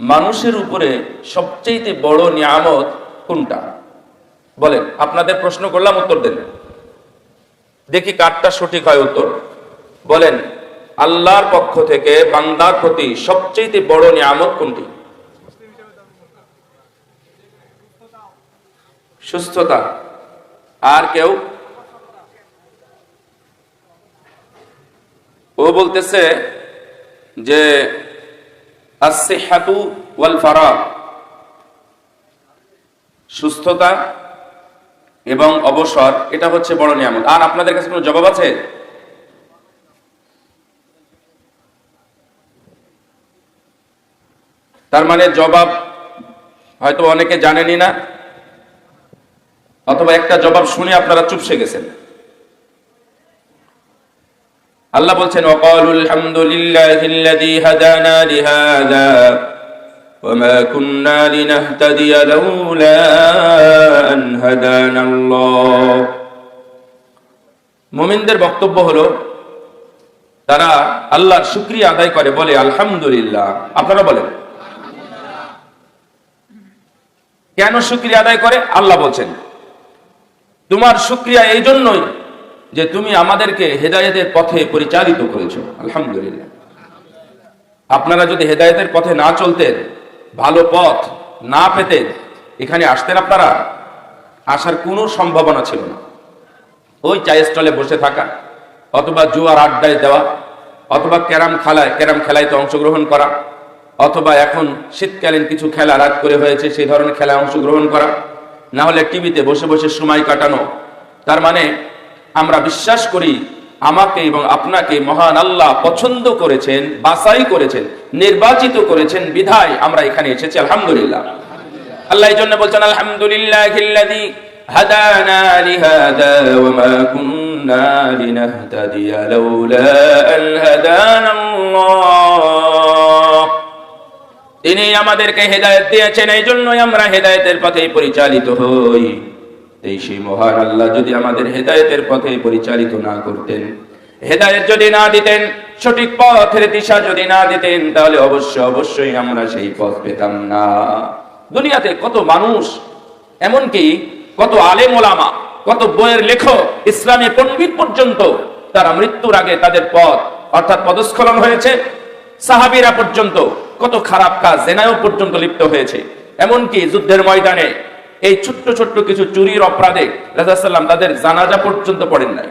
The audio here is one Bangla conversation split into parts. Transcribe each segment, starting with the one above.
মানুষের উপরে সবচেয়ে বড় নিয়ামত কোনটা? বলেন, আপনাদের প্রশ্ন করলাম উত্তর দেন। দেখি কারটা সঠিক হয় উত্তর। বলেন, আল্লাহর পক্ষ থেকে বান্দার প্রতি সবচেয়ে বড় নিয়ামত কোনটি? সুস্থতা। আর কেউ? ও বলতেছে যে সুস্থতা এবং অবসর, এটা হচ্ছে বড় নিয়ামত। আর আপনাদের কাছে কোনো জবাব আছে? তার মানে জবাব হয়তো অনেকে জানেনই না, অথবা একটা জবাব শুনে আপনারা চুপসে গেছেন। আল্লাহ বলছেন ওকালুল হামদুলিল্লাহিল্লাযী হাদানা লিহাযা ওয়ামা কুন্না লিনাহতাদিয়া মুমিনদের বক্তব্য হলো, তারা আল্লাহর শুকরিয়া আদায় করে, বলে, আলহামদুলিল্লাহ। আপনারা বলেন। কেন শুকরিয়া আদায় করে? আল্লাহ বলছেন, তোমার শুকরিয়া এই জন্যই যে তুমি আমাদেরকে হেদায়েতের পথে পরিচালিত করেছ। আলহামদুলিল্লাহ। আপনারা যদি হেদায়েতের পথে না চলতেন, ভালো পথ না পেতেন, এখানে আসতেন আপনারা, আসার কোনো সম্ভাবনা ছিল না। ওই চায়ের স্টলে বসে থাকা, অথবা জুয়ার আড্ডায় দেওয়া, অথবা ক্যারাম খেলায় ক্যারাম খেলায় তো অংশগ্রহণ করা, অথবা এখন শীতকালীন কিছু খেলা রাত করে হয়েছে, সেই ধরনের খেলায় অংশগ্রহণ করা, না হলে টিভিতে বসে বসে সময় কাটানো, তার মানে আমরা বিশ্বাস করি আমাকে এবং আপনাকে মহান আল্লাহ পছন্দ করেছেন বাসাই করেছেন, নির্বাচিত করেছেন, বিধায় আমরা এখানে এসেছি, আলহামদুলিল্লাহ। আল্লাহ এই জন্য বলছেন আলহামদুলিল্লাহ তিনি আমাদেরকে হেদায়েত দিয়েছেন, এই জন্যই আমরা হেদায়েতের পথে পরিচালিত হই। এই সেই মহান আল্লাহ যদি আমাদের হেদায়েতের পথে পরিচালিত না করতেন, হেদায়েত যদি না দিতেন, সঠিক পথের দিশা যদি না দিতেন, তাহলে অবশ্য অবশ্যই আমরা সেই পথ পেতাম না। দুনিয়াতে কত মানুষ, এমনকি কত আলেম ওলামা, কত বইয়ের লেখক, ইসলামী পণ্ডিত পর্যন্ত তারা মৃত্যুর আগে তাদের পথ অর্থাৎ পদস্খলন হয়েছে। সাহাবিরা পর্যন্ত কত খারাপ কাজ জেনায়ও পর্যন্ত লিপ্ত হয়েছে। এমনকি যুদ্ধের ময়দানে এই ছোট্ট ছোট্ট কিছু চুরির অপরাধে রাজাসাল্লাম তাদের জানাজা পর্যন্ত পড়েন নাই।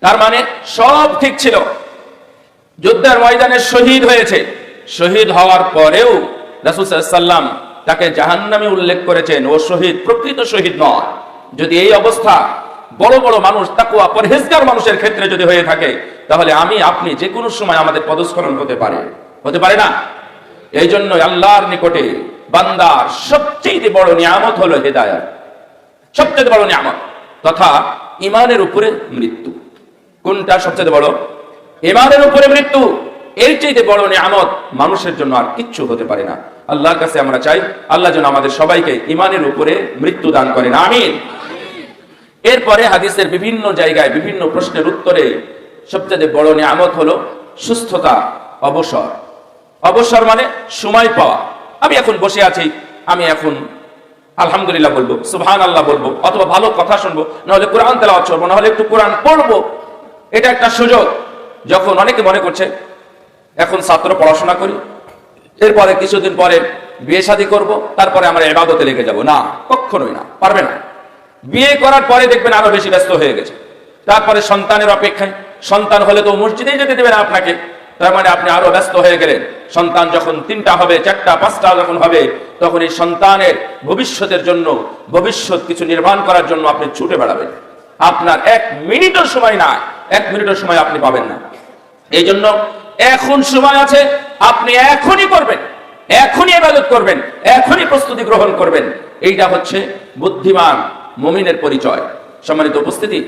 তার মানে সব ঠিক ছিল। যুদ্ধের ময়দানে শহীদ হয়েছে। শহীদ হওয়ার পরেও রাসুসাল্লাম তাকে জাহান্নামে উল্লেখ করেছেন, ও শহীদ, প্রকৃত শহীদ নয়। যদি এই অবস্থা বড় বড় মানুষ তাকুয়া পরহেজগার মানুষের ক্ষেত্রে যদি হয়ে থাকে, তাহলে আমি, আপনি যে কোনো সময় আমাদের পদস্খলন হতে পারে। হতে পারে না। এই জন্য আল্লাহর নিকটে বান্দার সবচেয়ে বড় নিয়ামত হলো হেদায়ত। সবচেয়ে বড় নিয়ামত। তথা ইমানের উপরে মৃত্যু। কোনটা সবচেয়ে বড়? ইমানের উপরে মৃত্যু। এর চাইতে বড় নিয়ামত মানুষের জন্য আর কিচ্ছু হতে পারে না। আল্লাহর কাছে আমরা চাই, আল্লাহ যেন আমাদের সবাইকে ইমানের উপরে মৃত্যু দান করেন। আমিন। এরপরে হাদিসের বিভিন্ন জায়গায় বিভিন্ন প্রশ্নের উত্তরে সবচেয়ে বড় নিয়ামত হলো সুস্থতা, অবসর। অবসর মানে সময় পাওয়া। আমি এখন বসে আছি, আমি এখন আলহামদুলিল্লাহ বলব সুবহান আল্লাহ বলব, অথবা ভালো কথা শুনব, নাহলে কোরআন তেলাওয়াত করব, নাহলে একটু কোরআন পড়ব। এটা একটা সুযোগ। যখন অনেকে মনে করছে, এখন ছাত্র পড়াশোনা করি, এরপরে কিছুদিন পরে বিয়ে শাদী করব, তারপরে আমরা এবাদতে লেগে যাব। না, কখনোই না, পারবে না। বিয়ে করার পরে দেখবেন আরও বেশি ব্যস্ত হয়ে গেছে। তারপরে সন্তানের অপেক্ষায়, সন্তান হলে তো মসজিদেই যেতে দেবে না আপনাকে, তার মানে আপনি আরও ব্যস্ত হয়ে গেলেন। সন্তান যখন তিনটা হবে, চারটা, পাঁচটা যখন হবে, তখন এই সন্তানের ভবিষ্যতের জন্য, ভবিষ্যৎ কিছু নির্মাণ করার জন্য আপনি ছুটে বেড়াবেন। আপনার এক মিনিটের সময় না এক মিনিটের সময় আপনি পাবেন না। এই জন্য এখন সময় আছে, আপনি এখনই করবেন, এখনই ইবাদত করবেন, এখনই প্রস্তুতি গ্রহণ করবেন। এইটা হচ্ছে বুদ্ধিমান মুমিনের পরিচয়। সম্মানিত উপস্থিতি,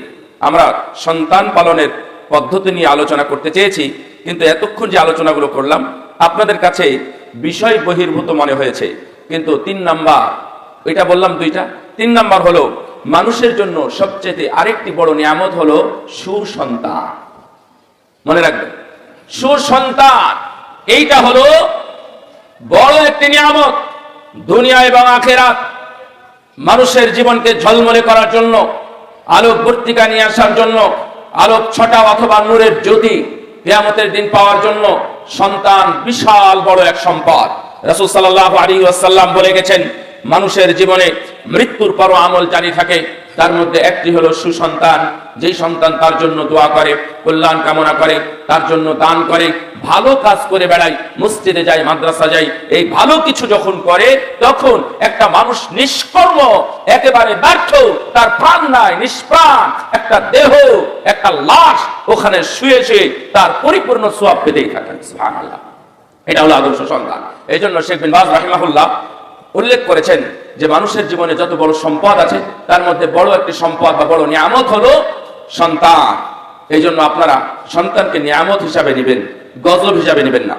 আমরা সন্তান পালনের পদ্ধতি নিয়ে আলোচনা করতে চেয়েছি, কিন্তু এতক্ষণ যে আলোচনাগুলো করলাম আপনাদের কাছে বিষয় বহির্ভূত মনে হয়েছে। কিন্তু তিন নাম্বার, এটা বললাম দুইটা। তিন নাম্বার হলো, মানুষের জন্য সবচেয়ে আরেকটি বড় নিয়ামত হলো সুসন্তান। মনে রাখবেন, সুসন্তান, এইটা হলো বড় একটি নিয়ামত দুনিয়া এবং আখেরাত। মানুষের জীবনকে ঝলমলে করার জন্য আলোক বর্তিকা নিয়ে আসার জন্য, আলোক ছটা অথবা নূরের জ্যোতি কেয়ামতের দিন পাওয়ার জন্য সন্তান বিশাল বড় এক সম্পদ। রাসুল সাল্লাহ আলী আসাল্লাম বলে গেছেন, মানুষের জীবনে মৃত্যুর পর আমল জারি থাকে। তার মধ্যে একটি হলো সুসন্তান। যেই সন্তান তার জন্য দোয়া করে, কল্যাণ কামনা করে, তার জন্য দান করে, ভালো কাজ করে বেড়ায়, মসজিদে যায়, মাদ্রাসা যায়, এই ভালো কিছু যখন করে, তখন একটা মানুষ নিষ্কর্ম, একেবারে ব্যর্থ, তার প্রাণ নাই, নিষ্প্রাণ, একটা দেহ, একটা লাশ ওখানে শুয়ে শুয়ে তার পরিপূর্ণ সোয়াব পেতেই থাকে, সুবহানাল্লাহ। এটা হলো আদর্শ সন্তান। এই জন্য শেখ বিন বাজ রাহিমাহুল্লাহ উল্লেখ করেছেন যে মানুষের জীবনে যত বড় সম্পদ আছে, তার মধ্যে বড় একটি সম্পদ বা বড় নিয়ামত হলো সন্তান। এই জন্য আপনারা সন্তানকে নিয়ামত হিসাবে নেবেন, গজব হিসাবে নেবেন না।